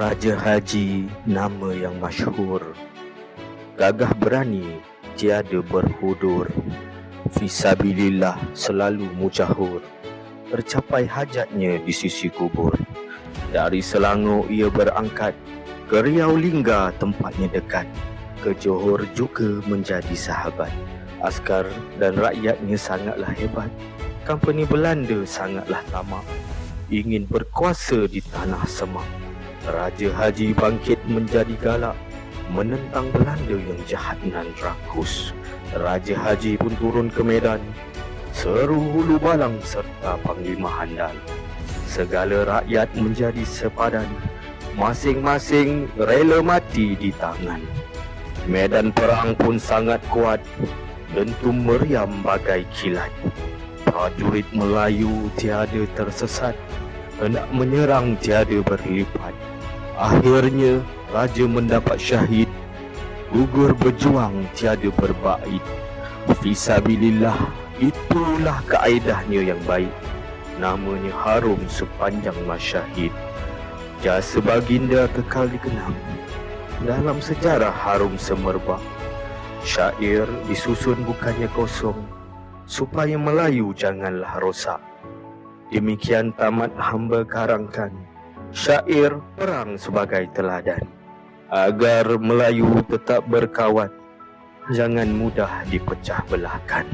Raja Haji nama yang masyhur. Gagah berani tiada berhudur. Fisabilillah selalu mujahur Tercapai hajatnya di sisi kubur. Dari Selangor ia berangkat Ke Riau Lingga tempatnya dekat. Ke Johor juga menjadi sahabat. Askar dan rakyatnya sangatlah hebat. Company Belanda sangatlah tamak Ingin berkuasa di tanah semak Raja Haji bangkit menjadi galak menentang Belanda yang jahat dan rakus. Raja Haji pun turun ke medan seru hulu balang serta panglima handal. Segala rakyat menjadi sepadan masing-masing rela mati di tangan. Medan perang pun sangat kuat dentum meriam bagai kilat. Prajurit Melayu tiada tersesat hendak menyerang tiada berlipat. Akhirnya raja mendapat syahid. Gugur berjuang tiada berbait. Fisabilillah itulah kaedahnya yang baik. Namanya harum sepanjang masyahid. Jasa baginda kekal dikenang. Dalam sejarah harum semerbak Syair disusun bukannya kosong Supaya Melayu janganlah rosak. Demikian tamat hamba karangkan syair perang sebagai teladan. Agar Melayu tetap berkawan jangan mudah dipecah belahkan